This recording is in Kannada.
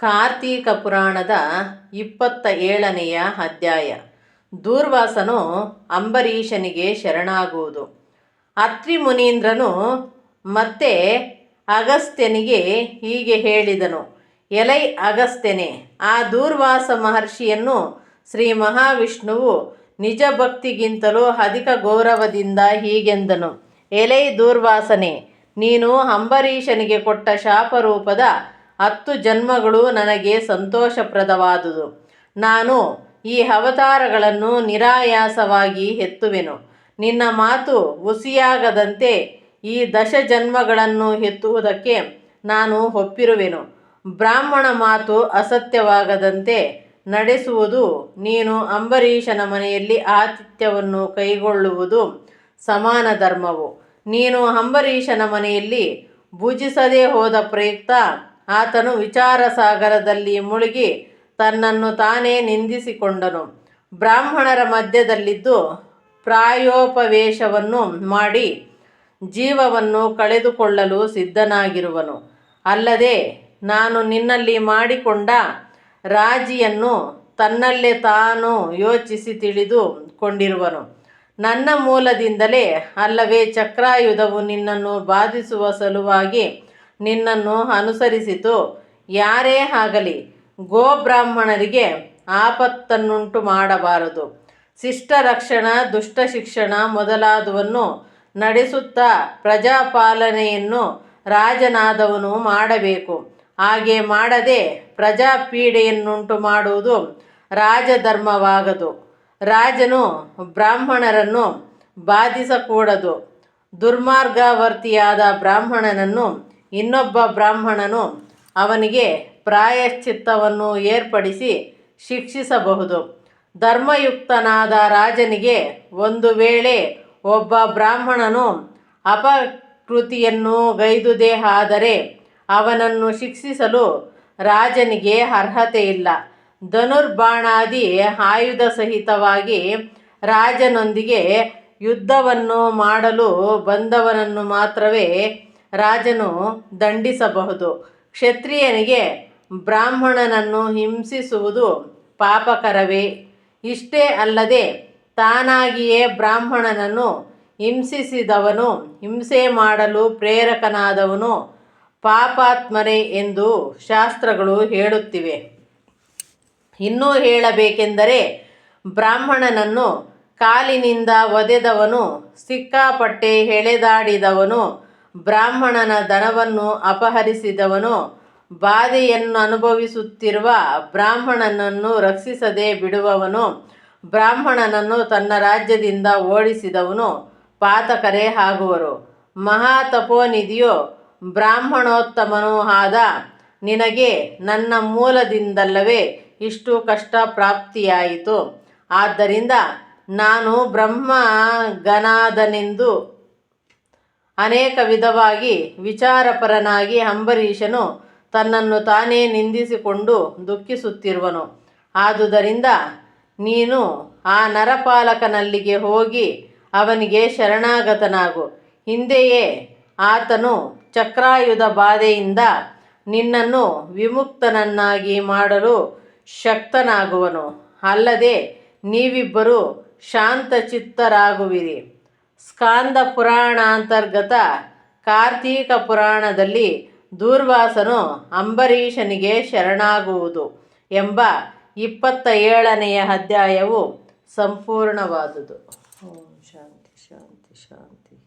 ಕಾರ್ತೀಕ ಪುರಾಣದ ಇಪ್ಪತ್ತ ಏಳನೆಯ ಅಧ್ಯಾಯ. ದೂರ್ವಾಸನು ಅಂಬರೀಷನಿಗೆ ಶರಣಾಗುವುದು. ಅತ್ರಿ ಮುನೀಂದ್ರನು ಮತ್ತೆ ಅಗಸ್ತ್ಯನಿಗೆ ಹೀಗೆ ಹೇಳಿದನು, ಎಲೈ ಅಗಸ್ತ್ಯನೆ, ಆ ದೂರ್ವಾಸ ಮಹರ್ಷಿಯನ್ನು ಶ್ರೀ ಮಹಾವಿಷ್ಣುವು ನಿಜ ಭಕ್ತಿಗಿಂತಲೂ ಅಧಿಕ ಗೌರವದಿಂದ ಹೀಗೆಂದನು, ಎಲೈ ದೂರ್ವಾಸನೆ, ನೀನು ಅಂಬರೀಷನಿಗೆ ಕೊಟ್ಟ ಶಾಪರೂಪದ ಹತ್ತು ಜನ್ಮಗಳು ನನಗೆ ಸಂತೋಷಪ್ರದವಾದುದು. ನಾನು ಈ ಅವತಾರಗಳನ್ನು ನಿರಾಯಾಸವಾಗಿ ಹೆತ್ತುವೆನು. ನಿನ್ನ ಮಾತು ಹುಸಿಯಾಗದಂತೆ ಈ ದಶ ಜನ್ಮಗಳನ್ನು ಹೆತ್ತುವುದಕ್ಕೆ ನಾನು ಒಪ್ಪಿರುವೆನು. ಬ್ರಾಹ್ಮಣ ಮಾತು ಅಸತ್ಯವಾಗದಂತೆ ನಡೆಸುವುದು ನೀನು ಅಂಬರೀಷನ ಮನೆಯಲ್ಲಿ ಆತಿಥ್ಯವನ್ನು ಕೈಗೊಳ್ಳುವುದು ಸಮಾನ ಧರ್ಮವು. ನೀನು ಅಂಬರೀಷನ ಮನೆಯಲ್ಲಿ ಭುಜಿಸದೇ ಹೋದ ಪ್ರಯುಕ್ತ ಆತನು ವಿಚಾರ ಸಾಗರದಲ್ಲಿ ಮುಳುಗಿ ತನ್ನನ್ನು ತಾನೇ ನಿಂದಿಸಿಕೊಂಡನು. ಬ್ರಾಹ್ಮಣರ ಮಧ್ಯದಲ್ಲಿದ್ದು ಪ್ರಾಯೋಪವೇಶವನ್ನು ಮಾಡಿ ಜೀವವನ್ನು ಕಳೆದುಕೊಳ್ಳಲು ಸಿದ್ಧನಾಗಿರುವನು. ಅಲ್ಲದೆ, ನಾನು ನಿನ್ನಲ್ಲಿ ಮಾಡಿಕೊಂಡ ರಾಜಿಯನ್ನು ತನ್ನಲ್ಲೇ ತಾನು ಯೋಚಿಸಿ ತಿಳಿದು ಕೊಂಡಿರುವನು. ನನ್ನ ಮೂಲದಿಂದಲೇ ಅಲ್ಲವೇ ಚಕ್ರಾಯುಧವು ನಿನ್ನನ್ನು ಬಾಧಿಸುವ ಸಲುವಾಗಿ ನಿನ್ನನ್ನು ಅನುಸರಿಸಿತು. ಯಾರೇ ಆಗಲಿ ಗೋಬ್ರಾಹ್ಮಣರಿಗೆ ಆಪತ್ತನ್ನುಂಟು ಮಾಡಬಾರದು. ಶಿಷ್ಟ ರಕ್ಷಣ ದುಷ್ಟ ಶಿಕ್ಷಣ ಮೊದಲಾದವನ್ನು ನಡೆಸುತ್ತಾ ಪ್ರಜಾಪಾಲನೆಯನ್ನು ರಾಜನಾದವನು ಮಾಡಬೇಕು. ಹಾಗೆ ಮಾಡದೆ ಪ್ರಜಾಪೀಡೆಯನ್ನುಂಟು ಮಾಡುವುದು ರಾಜಧರ್ಮವಾಗದು. ರಾಜನು ಬ್ರಾಹ್ಮಣರನ್ನು ಬಾಧಿಸಕೂಡದು. ದುರ್ಮಾರ್ಗವರ್ತಿಯಾದ ಬ್ರಾಹ್ಮಣನನ್ನು ಇನ್ನೊಬ್ಬ ಬ್ರಾಹ್ಮಣನು ಅವನಿಗೆ ಪ್ರಾಯಶ್ಚಿತ್ತವನ್ನು ಏರ್ಪಡಿಸಿ ಶಿಕ್ಷಿಸಬಹುದು. ಧರ್ಮಯುಕ್ತನಾದ ರಾಜನಿಗೆ ಒಂದು ವೇಳೆ ಒಬ್ಬ ಬ್ರಾಹ್ಮಣನು ಅಪಕೃತಿಯನ್ನು ಗೈದುದೇ ಆದರೆ ಅವನನ್ನು ಶಿಕ್ಷಿಸಲು ರಾಜನಿಗೆ ಅರ್ಹತೆ ಇಲ್ಲ ಧನುರ್ಬಾಣಾದಿ ಆಯುಧ ಸಹಿತವಾಗಿ ರಾಜನೊಂದಿಗೆ ಯುದ್ಧವನ್ನು ಮಾಡಲು ಬಂದವನನ್ನು ಮಾತ್ರವೇ ರಾಜನು ದಂಡಿಸಬಹುದು. ಕ್ಷತ್ರಿಯನಿಗೆ ಬ್ರಾಹ್ಮಣನನ್ನು ಹಿಂಸಿಸುವುದು ಪಾಪಕರವೇ. ಇಷ್ಟೇ ಅಲ್ಲದೆ ತಾನಾಗಿಯೇ ಬ್ರಾಹ್ಮಣನನ್ನು ಹಿಂಸಿಸಿದವನು, ಹಿಂಸೆ ಮಾಡಲು ಪ್ರೇರಕನಾದವನು ಪಾಪಾತ್ಮರೇ ಎಂದು ಶಾಸ್ತ್ರಗಳು ಹೇಳುತ್ತಿವೆ. ಇನ್ನೂ ಹೇಳಬೇಕೆಂದರೆ ಬ್ರಾಹ್ಮಣನನ್ನು ಕಾಲಿನಿಂದ ಒದೆದವನು, ಸಿಕ್ಕಾಪಟ್ಟೆ ಎಳೆದಾಡಿದವನು ಬ್ರಾಹ್ಮಣನ ಧನವನ್ನು ಅಪಹರಿಸಿದವನು, ಬಾಧೆಯನ್ನು ಅನುಭವಿಸುತ್ತಿರುವ ಬ್ರಾಹ್ಮಣನನ್ನು ರಕ್ಷಿಸದೆ ಬಿಡುವವನು, ಬ್ರಾಹ್ಮಣನನ್ನು ತನ್ನ ರಾಜ್ಯದಿಂದ ಓಡಿಸಿದವನು ಪಾತಕರೇ ಆಗುವರು. ಮಹಾತಪೋನಿಧಿಯು ಬ್ರಾಹ್ಮಣೋತ್ತಮನೂ ಆದ, ನಿನಗೆ ನನ್ನ ಮೂಲದಿಂದಲ್ಲವೇ ಇಷ್ಟು ಕಷ್ಟ ಪ್ರಾಪ್ತಿಯಾಯಿತು. ಆದ್ದರಿಂದ ನಾನು ಬ್ರಹ್ಮಗನಾದನೆಂದು ಅನೇಕ ವಿಧವಾಗಿ ವಿಚಾರಪರನಾಗಿ ಅಂಬರೀಷನು ತನ್ನನ್ನು ತಾನೇ ನಿಂದಿಸಿಕೊಂಡು ದುಃಖಿಸುತ್ತಿರುವನು. ಆದುದರಿಂದ ನೀನು ಆ ನರಪಾಲಕನಲ್ಲಿಗೆ ಹೋಗಿ ಅವನಿಗೆ ಶರಣಾಗತನಾಗು. ಹಿಂದೆಯೇ ಆತನು ಚಕ್ರಾಯುಧ ಬಾಧೆಯಿಂದ ನಿನ್ನನ್ನು ವಿಮುಕ್ತನನ್ನಾಗಿ ಮಾಡಲು ಶಕ್ತನಾಗುವನು. ಅಲ್ಲದೆ ನೀವಿಬ್ಬರು ಶಾಂತಚಿತ್ತರಾಗುವಿರಿ. ಸ್ಕಾಂದ ಪುರಾಣಾಂತರ್ಗತ ಕಾರ್ತೀಕ ಪುರಾಣದಲ್ಲಿ ದೂರ್ವಾಸನು ಅಂಬರೀಷನಿಗೆ ಶರಣಾಗುವುದು ಎಂಬ ಇಪ್ಪತ್ತ ಏಳನೆಯ ಅಧ್ಯಾಯವು ಸಂಪೂರ್ಣವಾದುದು. ಓಂ ಶಾಂತಿ ಶಾಂತಿ ಶಾಂತಿ.